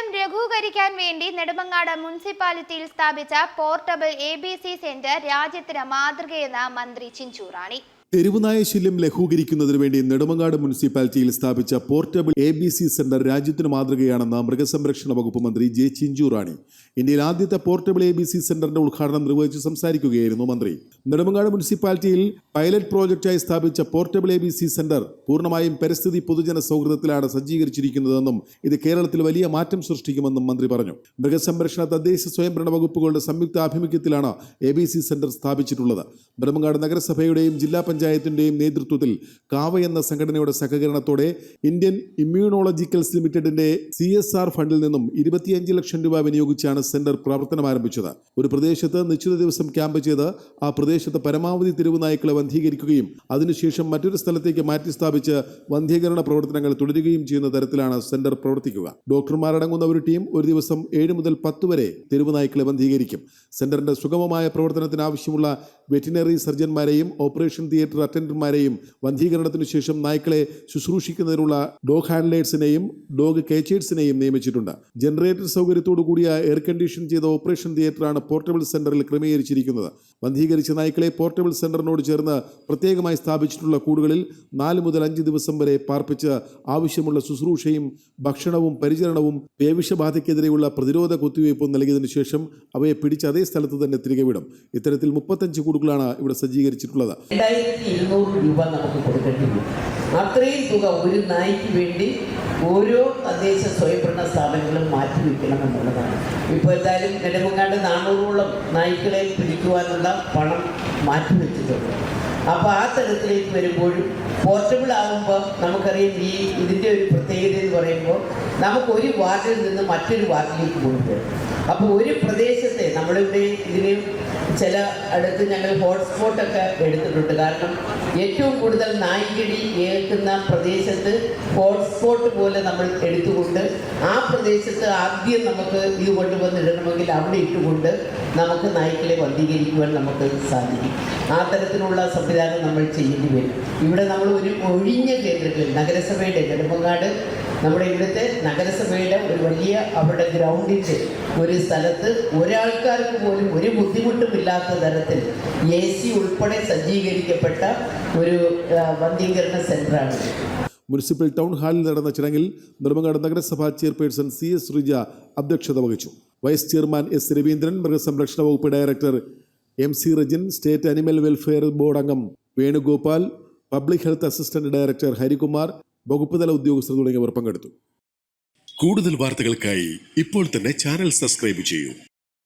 ശല്യം ലഘൂകരിക്കാൻ വേണ്ടി നെടുമങ്ങാട് മുനിസിപ്പാലിറ്റിയിൽ സ്ഥാപിച്ച portable A B C centre രാജ്യത്തിന് മാതൃകയെന്ന് മന്ത്രി ചിഞ്ചുറാണി തെരുവുനായ ശല്യം ലഘൂകരിക്കുന്നതിന് വേണ്ടി നെടുമങ്ങാട് മുനിസിപ്പാലിറ്റിയിൽ സ്ഥാപിച്ച portable A B C centre രാജ്യത്തിന് മാതൃകയാണെന്ന് മൃഗസംരക്ഷണ വകുപ്പ് മന്ത്രി ജെ ചിഞ്ചു റാണി. ഇന്ത്യയിൽ ആദ്യത്തെ പോർട്ടബിൾ എ ബി സി സെന്ററിന്റെ ഉദ്ഘാടനം നിർവഹിച്ച് സംസാരിക്കുകയായിരുന്നു മന്ത്രി. നെടുമങ്ങാട് മുനിസിപ്പാലിറ്റിയിൽ പൈലറ്റ് പ്രോജക്റ്റായി സ്ഥാപിച്ച portable A B C centre പൂർണമായും പരിസ്ഥിതി പൊതുജന സൗഹൃദത്തിലാണ് സജ്ജീകരിച്ചിരിക്കുന്നതെന്നും ഇത് കേരളത്തിൽ വലിയ മാറ്റം സൃഷ്ടിക്കുമെന്നും മന്ത്രി പറഞ്ഞു. മൃഗസംരക്ഷണ തദ്ദേശ സ്വയംഭരണ വകുപ്പുകളുടെ സംയുക്ത ആഭിമുഖ്യത്തിലാണ് എ ബി സി സെന്റർ സ്ഥാപിച്ചിട്ടുള്ളത്. നെടുമങ്ങാട് നഗരസഭയുടെയും ജില്ലാ പഞ്ചായത്തിന്റെയും നേതൃത്വത്തിൽ കാവ എന്ന സംഘടനയുടെ സഹകരണത്തോടെ ഇന്ത്യൻ ഇമ്മ്യൂണോളജിക്കൽസ് ലിമിറ്റഡിന്റെ സി എസ് ആർ ഫണ്ടിൽ നിന്നും ഇരുപത്തിയഞ്ച് ലക്ഷം രൂപ വിനിയോഗിച്ചാണ് സെന്റർ പ്രവർത്തനം ആരംഭിച്ചത്. ഒരു പ്രദേശത്ത് നിശ്ചിത ദിവസം ക്യാമ്പ് ചെയ്ത് ആ പ്രദേശത്ത് പരമാവധി തെരുവ് നായ്ക്കളെ വന്ധീകരിക്കുകയും അതിനുശേഷം മറ്റൊരു സ്ഥലത്തേക്ക് മാറ്റി സ്ഥാപിച്ച് വന്ധീകരണ പ്രവർത്തനങ്ങൾ തുടരുകയും ചെയ്യുന്ന തരത്തിലാണ് സെന്റർ പ്രവർത്തിക്കുക. ഡോക്ടർമാരടങ്ങുന്ന ഒരു ടീം ഒരു ദിവസം ഏഴ് മുതൽ പത്ത് വരെ തെരുവ് നായ്ക്കളെ വന്ധീകരിക്കും. സെന്ററിന്റെ സുഗമമായ പ്രവർത്തനത്തിന് ആവശ്യമുള്ള വെറ്റിനറി സർജന്മാരെയും ഓപ്പറേഷൻ തിയേറ്റർ അറ്റൻഡർമാരെയും വന്ധീകരണത്തിനു ശേഷം നായ്ക്കളെ ശുശ്രൂഷിക്കുന്നതിനുള്ള ഡോഗ് ഹാൻഡ്ലേഴ്സിനെയും ഡോഗ് കേച്ചേഴ്സിനെയും നിയമിച്ചിട്ടുണ്ട്. ജനറേറ്റർ സൗകര്യത്തോടു കൂടിയ എയർ കണ്ടീഷൻ ചെയ്ത ഓപ്പറേഷൻ തിയേറ്ററാണ് പോർട്ടബിൾ സെന്ററിൽ ക്രമീകരിച്ചിരിക്കുന്നത്. വന്ധീകരിച്ച നായ്ക്കളെ പോർട്ടബിൾ സെന്ററിനോട് ചേർന്ന് പ്രത്യേകമായി സ്ഥാപിച്ചിട്ടുള്ള കൂടുകളിൽ നാല് മുതൽ അഞ്ച് ദിവസം വരെ പാർപ്പിച്ച് ആവശ്യമുള്ള ശുശ്രൂഷയും ഭക്ഷണവും പരിചരണവും പേവിഷബാധയ്ക്കെതിരെയുള്ള പ്രതിരോധ കുത്തിവയ്പും നൽകിയതിനു ശേഷം അവയെ പിടിച്ച് അതേ സ്ഥലത്ത് തന്നെ തിരികെ വിടും. ഇത്തരത്തിൽ മുപ്പത്തഞ്ച് കൂടുകളാണ് ഇവിടെ സജ്ജീകരിച്ചിട്ടുള്ളത്. രണ്ടായിരത്തി ഇരുന്നൂറ് രൂപ നമുക്ക് കൊടുക്കേണ്ടി വരും അത്രയും തുക ഒരു നായ്ക്ക് വേണ്ടി ഓരോ തദ്ദേശ സ്വയംഭരണ സ്ഥാപനങ്ങളും മാറ്റിവെക്കണം എന്നുള്ളതാണ്. ഇപ്പോൾ എന്തായാലും നെടുമങ്ങാട് നാനൂറോളം നായ്ക്കളെ പിടിക്കുവാനുള്ള പണം മാറ്റിവെച്ചിട്ടുണ്ട് അപ്പോൾ ആ തരത്തിലേക്ക് വരുമ്പോഴും പോർട്ടബിൾ ആകുമ്പോൾ നമുക്കറിയാം ഈ ഇതിന്റെ ഒരു പ്രത്യേകത എന്ന് പറയുമ്പോൾ നമുക്ക് ഒരു വാർഡിൽ നിന്ന് മറ്റൊരു വാർഡിലേക്ക് കൊണ്ടുവരും. അപ്പോൾ ഒരു പ്രദേശത്തെ നമ്മളിവിടെ ഇതിന് ചില അടുത്ത് ഞങ്ങൾ ഹോട്ട്സ്പോട്ടൊക്കെ എടുത്തിട്ടുണ്ട്. കാരണം ഏറ്റവും കൂടുതൽ നായ്ക്കടി ഏൽക്കുന്ന പ്രദേശത്ത് ഹോട്ട്സ്പോട്ട് പോലെ നമ്മൾ എടുത്തുകൊണ്ട് ആ പ്രദേശത്ത് ആദ്യം നമുക്ക് ഇത് കൊണ്ടുവന്നിടണമെങ്കിൽ അവിടെ ഇട്ടുകൊണ്ട് നമുക്ക് നായ്ക്കളെ വന്ധീകരിക്കുവാൻ നമുക്ക് സാധിക്കും. ആ തരത്തിലുള്ള സംവിധാനം നമ്മൾ ചെയ്യേണ്ടി വരും. ഇവിടെ നമ്മൾ ഒരു ഒഴിഞ്ഞ കേന്ദ്രത്തിൽ നഗരസഭയുടെ നെടുമ്പങ്ങാട് നമ്മുടെ ഇവിടുത്തെ നഗരസഭയുടെ ഒരു വലിയ അവരുടെ ഗ്രൗണ്ടിന്റെ ഒരു സ്ഥലത്ത് ഒരാൾക്കാർക്ക് പോലും ഒരു ബുദ്ധിമുട്ടും ഇല്ലാത്ത തരത്തിൽ എ സി ഉൾപ്പെടെ സജ്ജീകരിക്കപ്പെട്ട ഒരു വന്ധീകരണ സെന്ററാണ് മുനിസിപ്പൽ ടൗൺ ഹാളിൽ നടന്ന ചടങ്ങിൽ നെടുമങ്ങാട് നഗരസഭാ ചെയർപേഴ്സൺ സി എസ് റിജ അധ്യക്ഷത വഹിച്ചു. വൈസ് ചെയർമാൻ എസ് രവീന്ദ്രൻ മൃഗസംരക്ഷണ വകുപ്പ് director M C Rajin state animal welfare board അംഗം Venugopal public health assistant director Harikumar വകുപ്പ് തല ഉദ്യോഗസ്ഥർ തുടങ്ങിയവർ പങ്കെടുത്തു. കൂടുതൽ വാർത്തകൾക്കായി ഇപ്പോൾ തന്നെ ചാനൽ സബ്സ്ക്രൈബ് ചെയ്യൂ.